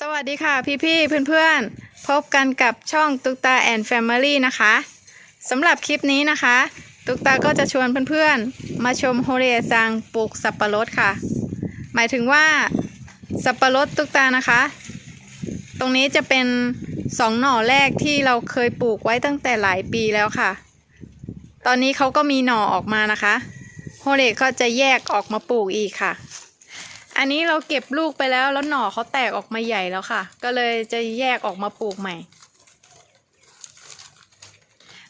สวัสดีค่ะพี่พี่ๆเพื่อนๆพบกันกับช่องตุกตาแอนด์แฟมิลี่นะคะสำหรับคลิปนี้นะคะ ตุกตาก็จะชวนเพื่อนๆ มาชมโฮเรซังปลูกสับปะรดค่ะ หมายถึงว่าสับปะรดตุกตานะคะ ตรงนี้จะเป็นสองหน่อแรกที่เราเคยปลูกไว้ตั้งแต่หลายปีแล้วค่ะ ตอนนี้เขาก็มีหน่อออกมานะคะโฮเรก็จะแยกออกมาปลูกอีกค่ะ อันนี้เราเก็บลูกไปแล้วแล้วหน่อเขาแตกออกมาใหญ่แล้วค่ะ ก็เลยจะแยกออกมาปลูกใหม่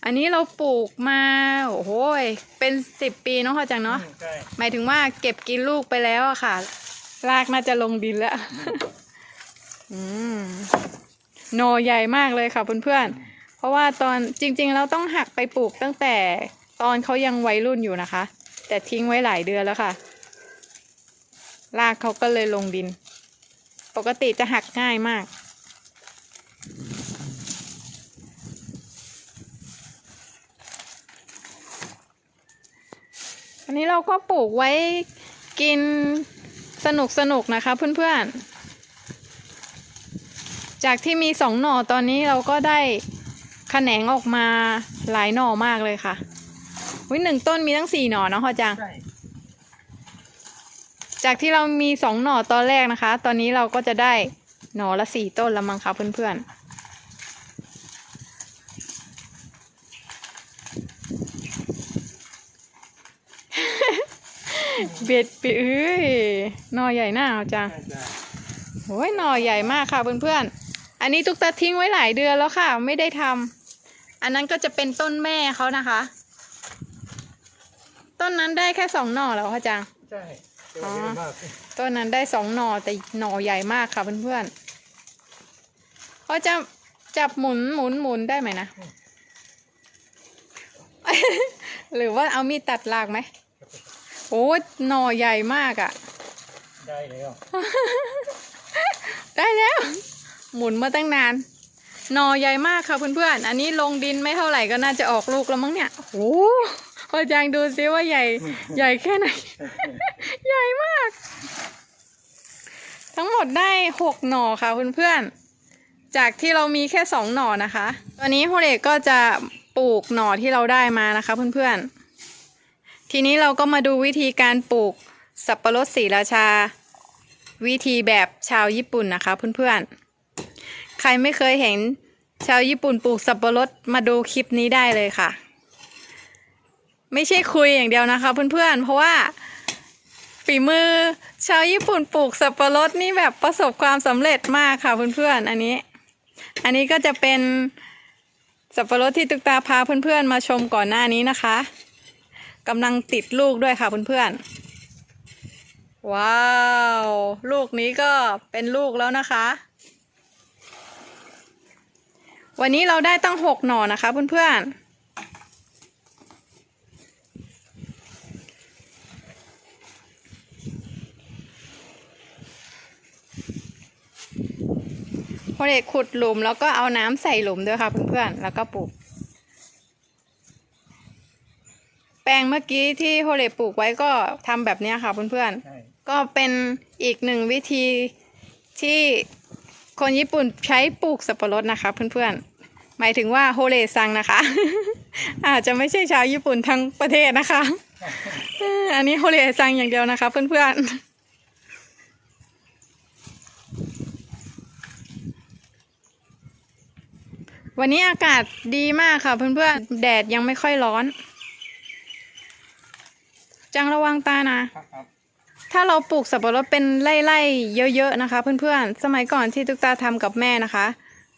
อันนี้เราปลูกมาโอ้โหยเป็นสิบปีเนาะพ่อจังเนาะใช่หมายถึงว่าเก็บกินลูกไปแล้วอะค่ะ รากน่าจะลงดินแล้วอืมหน่อใหญ่มากเลยค่ะเพื่อนๆ เพราะว่าตอนจริงๆ เราต้องหักไปปลูกตั้งแต่ตอนเขายังวัยรุ่นอยู่นะคะ แต่ทิ้งไว้หลายเดือนแล้วค่ะ รากเขาก็เลยลงดิน ปกติจะหักง่ายมาก อันนี้เราก็ปลูกไว้กินสนุกสนุกนะคะเพื่อนๆ จากที่มีสองหน่อตอนนี้เราก็ได้แขนงออกมาหลายหน่อมากเลยค่ะวิหนึ่งต้นมีตั้งสี่หน่อเนาะพ่อจังใช่ จากที่เรามีสองหน่อตอนแรกนะคะ ตอนนี้เราก็จะได้หน่อละสี่ต้นแล้วมั้งคะเพื่อนๆเบ็ดไปเอ้ยหน่อใหญ่หน้าเอาจังใช่ใช่โอ้ยหน่อใหญ่มากค่ะเพื่อนๆ อันนี้ตุ๊กตาทิ้งไว้หลายเดือนแล้วค่ะ ไม่ได้ทำอันนั้นก็จะเป็นต้นแม่เขานะคะ ต้นนั้นได้แค่สองหน่อแล้วพ่อจังใช่ เดี๋ยวเยอะมากต้นนั้นได้สองหน่อแต่หน่อใหญ่มากค่ะเพื่อนๆเขาจะจับหมุนหมุนหมุนได้ไหมนะ หรือว่าเอามีดตัดรากไหมโอ้หน่อใหญ่มากอะ่ะ ได้แล้วได้แล้ว หมุนมาตั้งนาน หน่อใหญ่มากค่ะเพื่อนๆ อันนี้ลงดินไม่เท่าไหร่ก็น่าจะออกลูกแล้วมั้งเนี่ย โอ้โหพ่อจางดูซิว่าใหญ่ ใหญ่แค่ไหน ใหญ่มาก ทั้งหมดได้หกหน่อค่ะเพื่อนๆ จากที่เรามีแค่สองหน่อนะคะตอนนี้โฮเรกก็จะปลูกหน่อที่เราได้มานะคะเพื่อนๆ ทีนี้เราก็มาดูวิธีการปลูกสับปะรดสีราชา วิธีแบบชาวญี่ปุ่นนะคะเพื่อนๆ ใครไม่เคยเห็นชาวญี่ปุ่นปลูกสับปะรดมาดูคลิปนี้ได้เลยค่ะ ไม่ใช่คุยอย่างเดียวนะคะเพื่อนๆ เพราะว่า ฝีมือ ชาวญี่ปุ่นปลูกสับปะรดนี่แบบประสบความสำเร็จมากค่ะเพื่อนๆอันนี้ อันนี้ก็จะเป็นสับปะรดที่ตุกตาพาเพื่อนๆมาชมก่อนหน้านี้นะคะกำลังติดลูกด้วยค่ะเพื่อนๆว้าว ลูกนี้ก็เป็นลูกแล้วนะคะ วันนี้เราได้ตั้งหกหน่อนะคะเพื่อนๆ โฮเดขุดหลุมแล้วก็เอาน้ำใส่หลุมด้วยค่ะเพื่อนๆแล้วก็ปลูก แปลงเมื่อกี้ที่โฮเดปลูกไว้ก็ทำแบบเนี้ยค่ะเพื่อนใช่ๆก็เป็นอีกหนึ่งวิธีที่คนญี่ปุ่นใช้ปลูกสับปะรดนะคะเพื่อนๆ หมายถึงว่าโฮเดซังนะคะ อาจจะไม่ใช่ชาวญี่ปุ่นทั้งประเทศนะคะ อันนี้โฮเดซังอย่างเดียวนะคะเพื่อนๆ วันนี้อากาศดีมากค่ะเพื่อนๆ แดดยังไม่ค่อยร้อน จังระวังตานะครับครับถ้าเราปลูกสับปะรดเป็นไร่ๆเยอะๆนะคะ เพื่อนๆ สมัยก่อนที่ตุกตาทำกับแม่นะคะ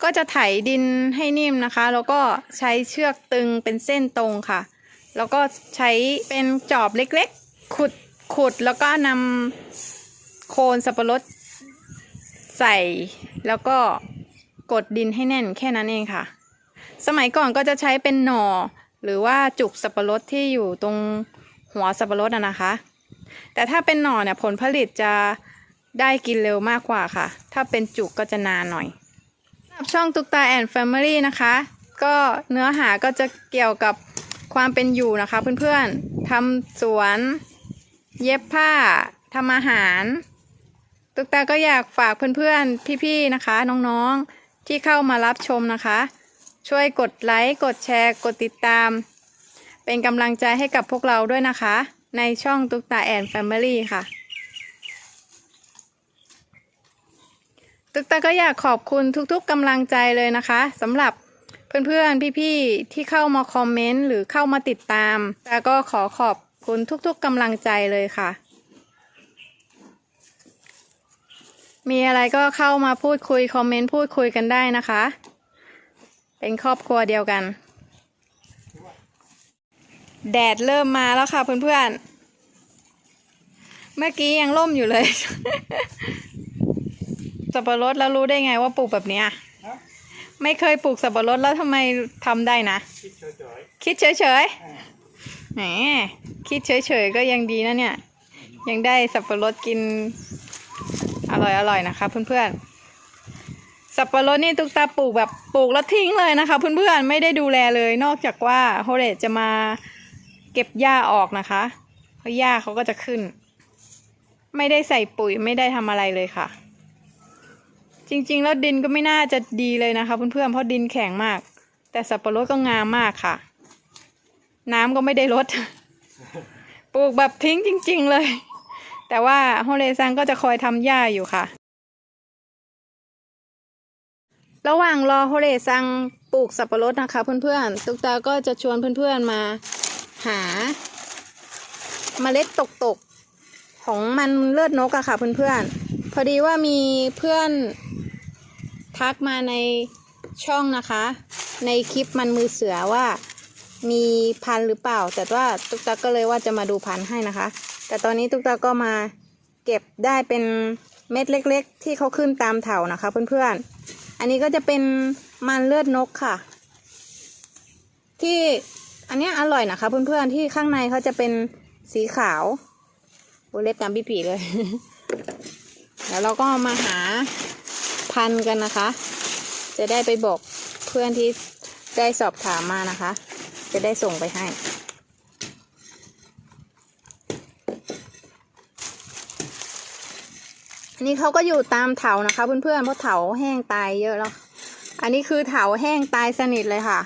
ก็จะไถดินให้นิ่มนะคะ แล้วก็ใช้เชือกตึงเป็นเส้นตรงค่ะ แล้วก็ใช้เป็นจอบเล็กๆ ขุดขุดแล้วก็นำโคนสับปะรดใส่แล้วก็ กดดินให้แน่นแค่นั้นเองค่ะ สมัยก่อนก็จะใช้เป็นหน่อ หรือว่าจุกสับปะรดที่อยู่ตรงหัวสับปะรดนะคะ แต่ถ้าเป็นหน่อเนี่ยผลผลิตจะได้กินเร็วมากกว่าค่ะ ถ้าเป็นจุกก็จะนานหน่อยช่องตุกตาแอนด์แฟมิลี่นะคะ ก็เนื้อหาก็จะเกี่ยวกับความเป็นอยู่นะคะเพื่อนๆทำสวน เย็บผ้าทำอาหาร ตุกตาก็อยากฝากเพื่อนๆ พี่ๆ นะคะ น้องๆ ที่เข้ามารับชมนะคะ ช่วยกดไลค์ กดแชร์ กดติดตาม เป็นกำลังใจให้กับพวกเราด้วยนะคะ ในช่องตุกตาแอนแฟมิลี่ค่ะ ตุกตาก็อยากขอบคุณทุกๆกำลังใจเลยนะคะสำหรับเพื่อนๆ พี่ๆ ที่เข้ามาคอมเมนต์หรือเข้ามาติดตามตาก็ขอขอบคุณทุกๆกำลังใจเลยค่ะ มีอะไรก็เข้ามาพูดคุย คอมเมนต์พูดคุยกันได้นะคะ เป็นครอบครัวเดียวกัน แดดเริ่มมาแล้วค่ะเพื่อนๆ เมื่อกี้ยังล่มอยู่เลย สับปะรดแล้วรู้ได้ไงว่าปลูกแบบเนี้ยไม่เคยปลูกสับปะรดแล้วทำไมทำได้นะ คิดเฉยคิดเฉยๆอ่าๆแหมคิดเฉยๆก็ยังดีนะเนี่ย ยังได้สับปะรดกิน อร่อยๆนะคะเพื่อนๆ สับปะรดนี่ตุกตาปลูกแบบปลูกแล้วทิ้งเลยนะคะ เพื่อนๆ ไม่ได้ดูแลเลย นอกจากว่าโฮเรตจะมาเก็บหญ้าออกนะคะ เพราะหญ้าเขาก็จะขึ้น ไม่ได้ใส่ปุ๋ยไม่ได้ทำอะไรเลยค่ะ จริงๆ แล้วดินก็ไม่น่าจะดีเลยนะคะเพื่อนๆ เพราะดินแข็งมาก แต่สับปะรดก็งามมากค่ะ น้ำก็ไม่ได้ลดปลูกแบบทิ้งจริง ๆ เลย แต่ว่าโฮเลซังก็จะคอยทำหญ้าอยู่ค่ะ ระหว่างรอโฮเลซังปลูกสับปะรดนะคะ เพื่อนๆ ตุ๊กตาก็จะชวนเพื่อนๆมาหาเมล็ดตกๆ ของมันเลือดนกอะค่ะเพื่อนๆ พอดีว่ามีเพื่อนทักมาในช่องนะคะ ในคลิปมันมือเสือว่ามีพันหรือเปล่า แต่ว่าตุ๊กตาก็เลยว่าจะมาดูพันให้นะคะ แต่ตอนนี้ตุกตาก็มาเก็บได้เป็นเม็ดเล็ก ๆ ที่เขาขึ้นตามเถานะคะเพื่อนๆ อันนี้ก็จะเป็นมันเลือดนกค่ะ ที่อันนี้อร่อยนะคะเพื่อนๆ ที่ข้างในเขาจะเป็นสีขาวโอเล็บจำพี่ผีเลยแล้วเราก็มาหาพันกันนะคะ จะได้ไปบอกเพื่อนที่ได้สอบถามมานะคะ จะได้ส่งไปให้ นนี้เขาก็อยู่ตามเถานะคะ เพื่อนๆเพราะเถาแห้งตายเยอะแล้ว อันนี้คือเถาแห้งตายสนิทเลยค่ะ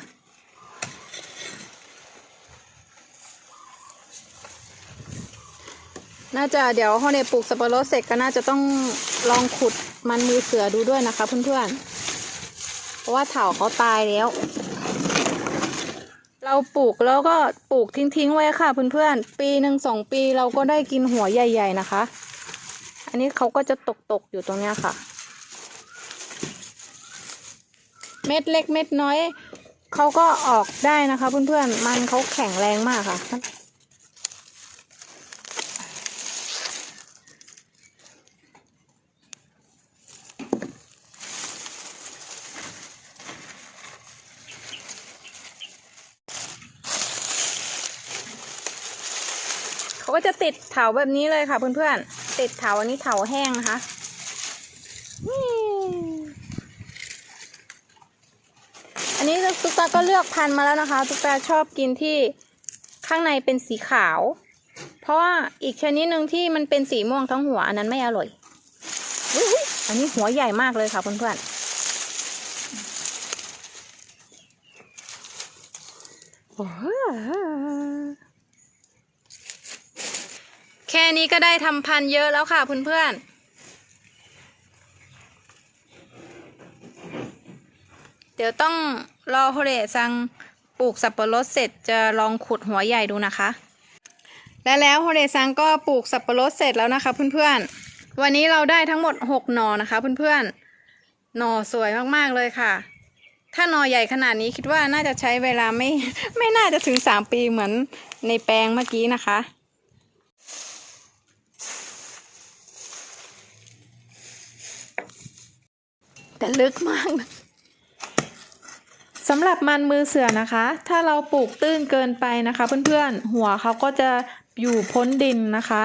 น่าจะเดี๋ยวเขาเนี่ยปลูกสับปะรดเสร็จก็น่าจะต้องลองขุดมันมือเสือดูด้วยนะคะ เพื่อนๆ เพราะว่าเถาเขาตายแล้ว เราปลูกแล้วก็ปลูกทิ้งๆไว้ค่ะ เพื่อนๆ ปีหนึ่งสองปีเราก็ได้กินหัวใหญ่ ๆ นะคะ อันนี้เขาก็จะตกๆอยู่ตรงเนี้ยค่ะ เม็ดเล็กเม็ดน้อยเขาก็ออกได้นะคะ เพื่อนๆ มันเขาแข็งแรงมากค่ะ เขาก็จะติดเถาแบบนี้เลยค่ะเพื่อนๆ ติดเถาอันนี้เถาแห้งนะคะอันนี้ตุ๊กตาก็เลือกพันธุ์มาแล้วนะคะตุ๊กตาชอบกินที่ข้างในเป็นสีขาว เพราะว่าอีกชนิดหนึ่งที่มันเป็นสีม่วงทั้งหัวอันนั้นไม่อร่อยอันนี้หัวใหญ่มากเลยค่ะเพื่อนๆโอ้ แค่นี้ก็ได้ทำพันเยอะแล้วค่ะเพื่อนๆเดี๋ยวต้องรอโฮเรซังปลูกสับปะรดเสร็จจะลองขุดหัวใหญ่ดูนะคะ และแล้วโฮเรซังก็ปลูกสับปะรดเสร็จแล้วนะคะเพื่อนๆ วันนี้เราได้ทั้งหมดหกหน่อนะคะเพื่อนๆ หน่อสวยมากๆเลยค่ะ ถ้าหน่อใหญ่ขนาดนี้คิดว่าน่าจะใช้เวลาไม่ไม่น่าจะถึงสามปีเหมือนในแปลงเมื่อกี้นะคะ แต่ลึกมากนะสำหรับมันมือเสือนะคะ ถ้าเราปลูกตื้นเกินไปนะคะ เพื่อนๆ หัวเขาก็จะอยู่พ้นดินนะคะ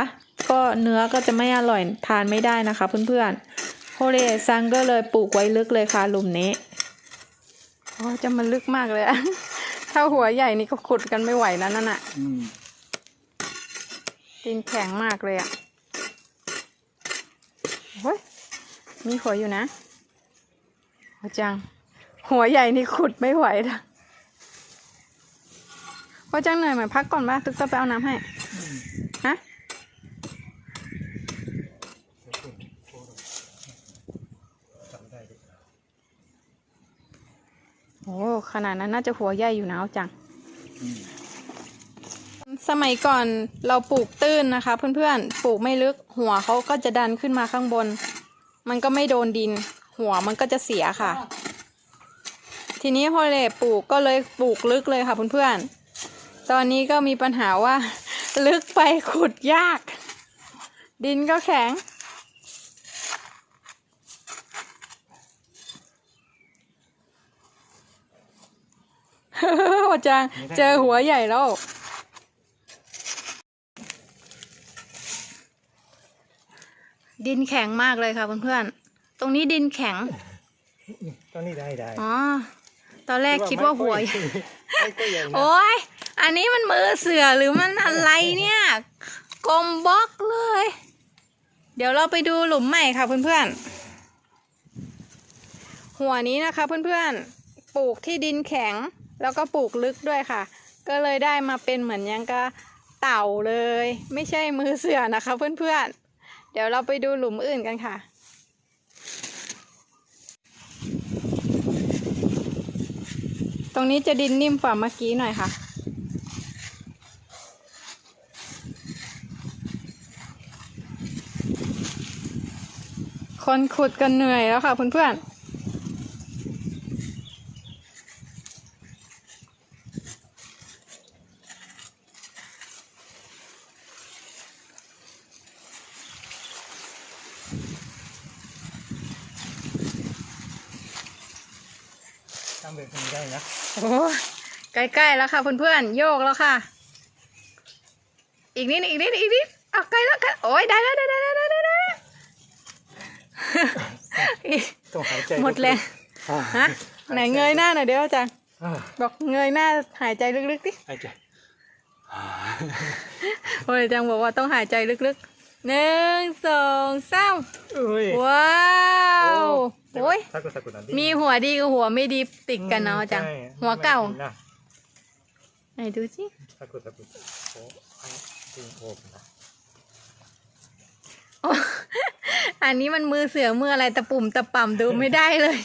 ก็เนื้อก็จะไม่อร่อยทานไม่ได้นะคะ เพื่อนๆโฮเรซังก็เลยปลูกไว้ลึกเลยค่ะหลุมนี้โอ้จะมันลึกมากเลยอะถ้าหัวใหญ่นี่ก็ขุดกันไม่ไหวแล้วนั่นอะอืมดินแข็งมากเลยอะเฮ้ยมีหัวอยู่นะ หัวจัง หัวใหญ่นี่ขุดไม่ไหวนะหัวจังเหนื่อยไหมพักก่อนบ้าตึกจะไปเอาน้ำให้ ฮะ โอ้ขนาดนั้นน่าจะหัวใหญ่อยู่นะเอาจัง สมัยก่อนเราปลูกตื้นนะคะ เพื่อนๆ ปลูกไม่ลึกหัวเขาก็จะดันขึ้นมาข้างบน มันก็ไม่โดนดิน หัวมันก็จะเสียค่ะ ทีนี้พอเลยปลูกก็เลยปลูกลึกเลยค่ะเพื่อนๆ ตอนนี้ก็มีปัญหาว่า ลึกไปขุดยาก ดินก็แข็ง โอจังเจอหัวใหญ่แล้วดินแข็งมากเลยค่ะเพื่อนๆ ตรงนี้ดินแข็งตอนนี้ได้ได้อ๋อ ตอนแรกคิดว่าหัวไม่ก็ยังนะโอ้ยอันนี้มันมือเสือหรือมันอะไรเนี่ย กลมบล็อกเลย เดี๋ยวเราไปดูหลุมใหม่ค่ะเพื่อนๆ หัวนี้นะคะเพื่อนๆ ปลูกที่ดินแข็ง แล้วก็ปลูกลึกด้วยค่ะ ก็เลยได้มาเป็นเหมือนยังกะเต่าเลย ไม่ใช่มือเสือนะคะเพื่อนๆ เดี๋ยวเราไปดูหลุมอื่นกันค่ะ ตรงนี้จะดินนิ่มกว่าเมื่อกี้หน่อยค่ะ คนขุดกันเหนื่อยแล้วค่ะเพื่อนๆ ทำแบบนี้ได้นะโอ้ยใกล้ๆแล้วค่ะเพื่อนๆโยกแล้วค่ะ อีกนิดอีกนิดอีกนิดเอาใกล้แล้วใกล้โอ้ยได้แล้วได้ได้ได้ได้ได้ได้อีกต้องหายใจหมดแรงอ่าฮะไหนเงยหน้าหน่อยเดี๋ยวอาจารย์อ่าบอกเงยหน้าหายใจลึกๆดิหายใจอ่าโอ้ยอาจารย์บอกว่าต้องหายใจลึกๆหนึ่งสองสามเอ้ยว้าว โอ้ยสักสักคนนั้นดิมีหัวดีกับหัวไม่ดีติดกันเนาะอาจารย์ใช่หัวเก่าไม่ดีนะไหนดูสิสักคนสักคนโอ้ให้ดึงโอบนะโอ้อันนี้มันมือเสือมืออะไรตะปุ่มตะป่ำดูไม่ได้เลย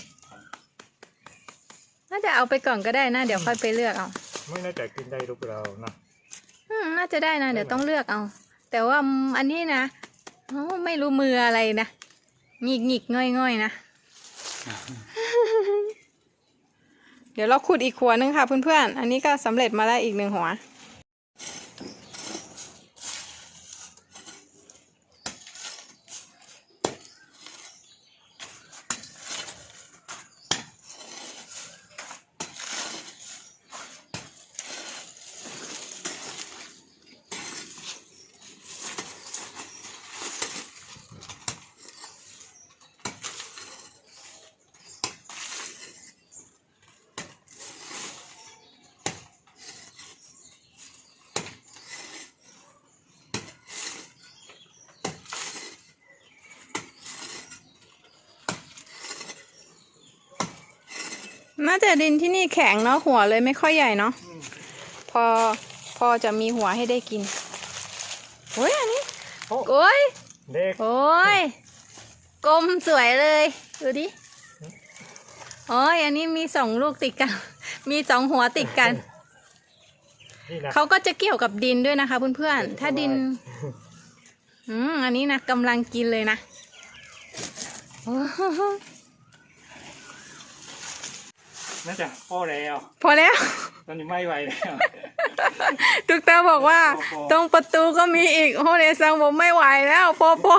น่าจะเอาไปก่อนก็ได้นะ เดี๋ยวค่อยไปเลือกเอา ไม่น่าจะกินได้ลูกเรานะอืมน่าจะได้นะ เดี๋ยวต้องเลือกเอา แต่ว่าอันนี้นะโอ้ไม่รู้มืออะไรนะหงิกหงิกง่อยง่อยๆนะ เดี๋ยวเราขุดอีกหัวนึงค่ะเพื่อนๆ อันนี้ก็สำเร็จมาแล้วอีกหนึ่งหัว น่าจะดินที่นี่แข็งเนาะหัวเลยไม่ค่อยใหญ่เนาะอืมพอพอจะมีหัวให้ได้กินโอ้ยอันนี้โอ้โอ้ยเด็กโอ้ยกลมสวยเลยดูดิโอ้ยอันนี้มีสองลูกติดกัน มีสองหัวติดกันนี่นะเขาก็จะเกี่ยวกับดินด้วยนะคะเพื่อนๆ ถ้าดิน อืม อันนี้นะกำลังกินเลยนะโอ้โห น่าจะพอแล้ว พอแล้ว ตอนนี้ไม่ไหวแล้วตุกตาบอกว่า พอพอ ตรงประตูก็มีอีกโฮเดซังบอกไม่ไหวแล้วพอพอ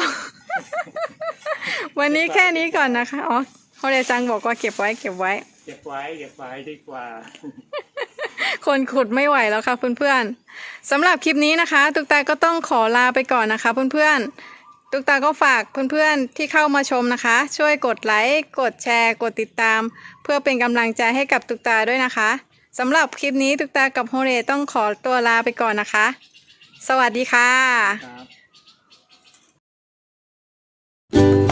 วันนี้แค่นี้ก่อนนะคะอ๋อโฮเดซังบอกว่าเก็บไว้เก็บไว้ เก็บไว้เก็บไว้ดีกว่า คนขุดไม่ไหวแล้วค่ะเพื่อนๆสำหรับคลิปนี้นะคะ ตุกตาก็ต้องขอลาไปก่อนนะคะเพื่อนๆ ตุกตาก็ฝากเพื่อนๆที่เข้ามาชมนะคะ ช่วยกดไลค์ กดแชร์ กดติดตามเพื่อเป็นกำลังใจให้กับตุกตาด้วยนะคะสำหรับคลิปนี้ตุกตากับโฮเรต้องขอตัวลาไปก่อนนะคะ สวัสดีค่ะ ครับ